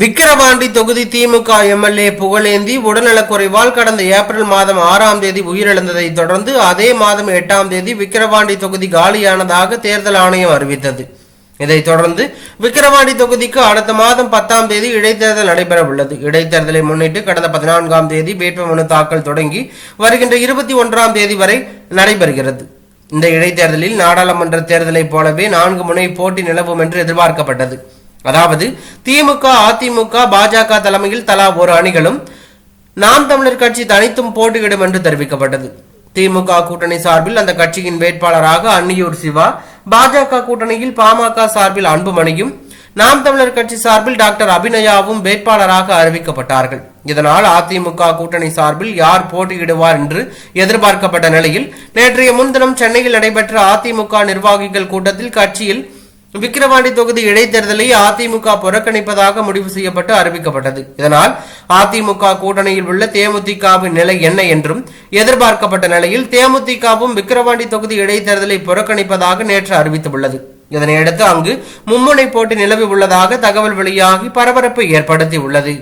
விக்கிரவாண்டி தொகுதி திமுக எம்எல்ஏ புகழேந்தி உடல்நலக்குறைவால் கடந்த ஏப்ரல் மாதம் ஆறாம் தேதி உயிரிழந்ததை தொடர்ந்து அதே மாதம் எட்டாம் தேதி விக்கிரவாண்டி தொகுதி காலியானதாக தேர்தல் ஆணையம் அறிவித்தது. இதைத் தொடர்ந்து விக்கிரவாண்டி தொகுதிக்கு அடுத்த மாதம் பத்தாம் தேதி இடைத்தேர்தல் நடைபெற உள்ளது இடைத்தேர்தலை முன்னிட்டு கடந்த பதினான்காம் தேதி வேட்புமனு தாக்கல் தொடங்கி வருகின்ற இருபத்தி ஒன்றாம் தேதி வரை நடைபெறுகிறது. இந்த இடைத்தேர்தலில் நாடாளுமன்ற தேர்தலைப் போலவே நான்கு முனை போட்டி நிலவும் என்று எதிர்பார்க்கப்பட்டது. அதாவது திமுக அதிமுக பாஜக தலைமையில் தலா ஒரு அணிகளும் நாம் தமிழர் கட்சி தனித்தும் போட்டியிடும் என்று தெரிவிக்கப்பட்டது. திமுக கூட்டணி சார்பில் அந்த கட்சியின் வேட்பாளராக அன்னியூர் சிவா பாஜக கூட்டணியில் பாமக சார்பில் அன்புமணியும் நாம் தமிழர் கட்சி சார்பில் டாக்டர் அபிநயாவும் வேட்பாளராக அறிவிக்கப்பட்டார்கள். இதனால் அதிமுக கூட்டணி சார்பில் யார் போட்டியிடுவார் என்று எதிர்பார்க்கப்பட்ட நிலையில் நேற்றைய முன்தினம் சென்னையில் நடைபெற்ற அதிமுக நிர்வாகிகள் கூட்டத்தில் கட்சியில் விக்கிரவாண்டி தொகுதி இடைத்தேர்தலை அதிமுக புறக்கணிப்பதாக முடிவு செய்யப்பட்டு அறிவிக்கப்பட்டது. இதனால் அதிமுக கூட்டணியில் உள்ள தேமுதிகவின் நிலை என்ன என்றும் எதிர்பார்க்கப்பட்ட நிலையில் தேமுதிகவும் விக்கிரவாண்டி தொகுதி இடைத்தேர்தலை புறக்கணிப்பதாக நேற்று அறிவித்துள்ளது. இதனையடுத்து அங்கு மும்முனை போட்டி நிலவி உள்ளதாக தகவல் வெளியாகி பரபரப்பை ஏற்படுத்தி உள்ளது